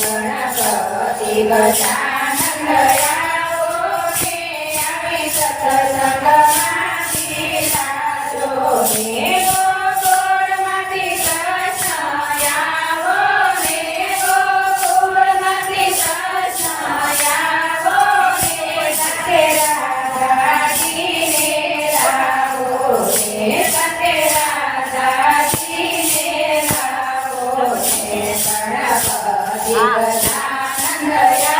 Ganpati ગજાનંદયા शिवदानन्दया